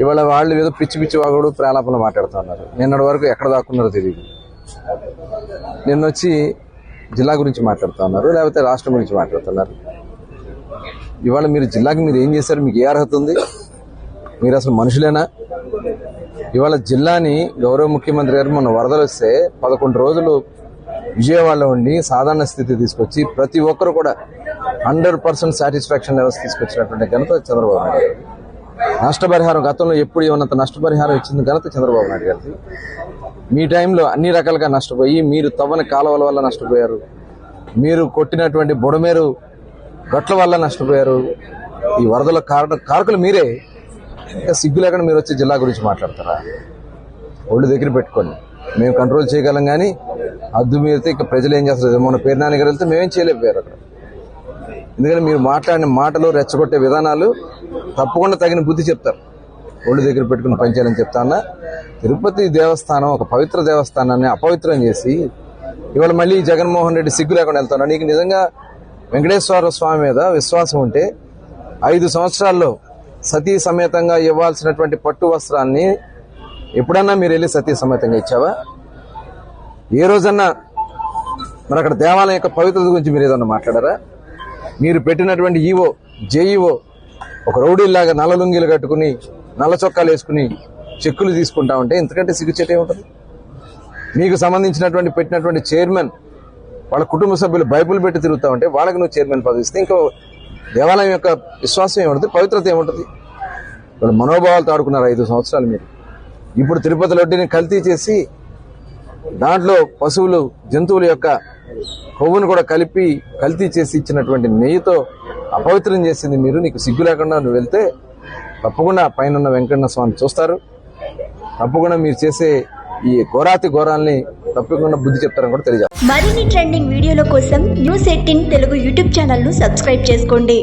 ఇవాళ వాళ్ళు ఏదో పిచ్చి పిచ్చి వాగుడు ప్రేలాపన మాట్లాడుతున్నారు. నిన్నటి వరకు ఎక్కడ దాక్కున్నారో తెలియదు నిన్న వచ్చి జిల్లా గురించి మాట్లాడుతున్నారు లేకపోతే రాష్ట్రం గురించి మాట్లాడుతున్నారు. ఇవాళ మీరు జిల్లాకి మీరు ఏం చేశారు? మీకు ఏ అర్హత ఉంది? మీరు అసలు మనుషులేనా? ఇవాళ జిల్లాని గౌరవ ముఖ్యమంత్రి గారు మొన్న వరదలు వస్తే పదకొండు రోజులు విజయవాడలో ఉండి సాధారణ స్థితి తీసుకొచ్చి ప్రతి ఒక్కరు కూడా హండ్రెడ్ పర్సెంట్ సాటిస్ఫాక్షన్ లెవెల్స్ తీసుకొచ్చినటువంటి ఘనత చంద్రబాబు నాయుడు నష్టపరిహారం గతంలో ఎప్పుడు ఉన్నంత నష్టపరిహారం ఇచ్చింది ఘనత చంద్రబాబు నాయుడు గారికి మీ టైంలో అన్ని రకాలుగా నష్టపోయి మీరు తవ్వని కాలువల వల్ల నష్టపోయారు. మీరు కొట్టినటువంటి బుడమేరు గట్ల వల్ల నష్టపోయారు. ఈ వరదల కారణ కారకులు మీరే. ఇంకా సిగ్గు లేకుండా మీరు వచ్చి జిల్లా గురించి మాట్లాడతారా? ఒళ్ళు దగ్గర పెట్టుకోండి. మేము కంట్రోల్ చేయగలం కానీ అద్దు మీరితే ఇక ప్రజలు ఏం చేస్తారు? మన పేరు నాన్నగారు వెళ్తే మేమేం చేయలేకపోయారు అక్కడ. ఎందుకంటే మీరు మాట్లాడిన మాటలు రెచ్చగొట్టే విధానాలు తప్పకుండా తగిన బుద్ధి చెప్తారు. ఒళ్ళు దగ్గర పెట్టుకుని పనిచేయాలని చెప్తానా తిరుపతి దేవస్థానం ఒక పవిత్ర దేవస్థానాన్ని అపవిత్రం చేసి ఇవాళ మళ్ళీ జగన్మోహన్ రెడ్డి సిగ్గు లేకుండా వెళ్తాను. నీకు నిజంగా వెంకటేశ్వర స్వామి మీద విశ్వాసం ఉంటే ఐదు సంవత్సరాల్లో సతీ సమేతంగా ఇవ్వాల్సినటువంటి పట్టు వస్త్రాన్ని ఎప్పుడన్నా మీరు వెళ్ళి సతీ సమేతంగా ఇచ్చావా? ఏ రోజన్నా మరి అక్కడ దేవాలయం యొక్క పవిత్రత గురించి మీరు ఏదన్నా మాట్లాడారా? మీరు పెట్టినటువంటి ఈవో జేఈఓ ఒక రౌడీలాగా నల్ల లుంగీలు కట్టుకుని నల్ల చొక్కాలు వేసుకుని చెక్కులు తీసుకుంటా ఉంటే ఇంతకంటే సిగ్గుచేట ఏముంటుంది? మీకు సంబంధించినటువంటి పెట్టినటువంటి చైర్మన్ వాళ్ళ కుటుంబ సభ్యులు బైబుల్ పెట్టి తిరుగుతా ఉంటే వాళ్ళకి నువ్వు చైర్మన్ పదవిస్తే ఇంకో దేవాలయం యొక్క విశ్వాసం ఏముంటుంది? పవిత్రత ఏముంటుంది? వాళ్ళు మనోభావాలతో ఆడుకున్నారు ఐదు సంవత్సరాలు మీరు. ఇప్పుడు తిరుపతి లడ్డీని కల్తీ చేసి దాంట్లో పశువులు జంతువుల యొక్క కొవ్వును కూడా కలిపి కల్తీ చేసి ఇచ్చినటువంటి నెయ్యితో అపవిత్రం చేసింది మీరు. నీకు సిగ్గు లేకుండా నువ్వు వెళ్తే తప్పకుండా పైన వెంకన్న స్వామి చూస్తారు. తప్పకుండా మీరు చేసే ఈ ఘోరాతి ఘోరాల్ని తప్పకుండా బుద్ధి చెప్తారని కూడా తెలియజేస్తారు మరిన్ని ట్రెండింగ్ వీడియోల కోసం న్యూస్ ఎయిటీన్ తెలుగు యూట్యూబ్ ఛానల్ను సబ్స్క్రైబ్ చేసుకోండి.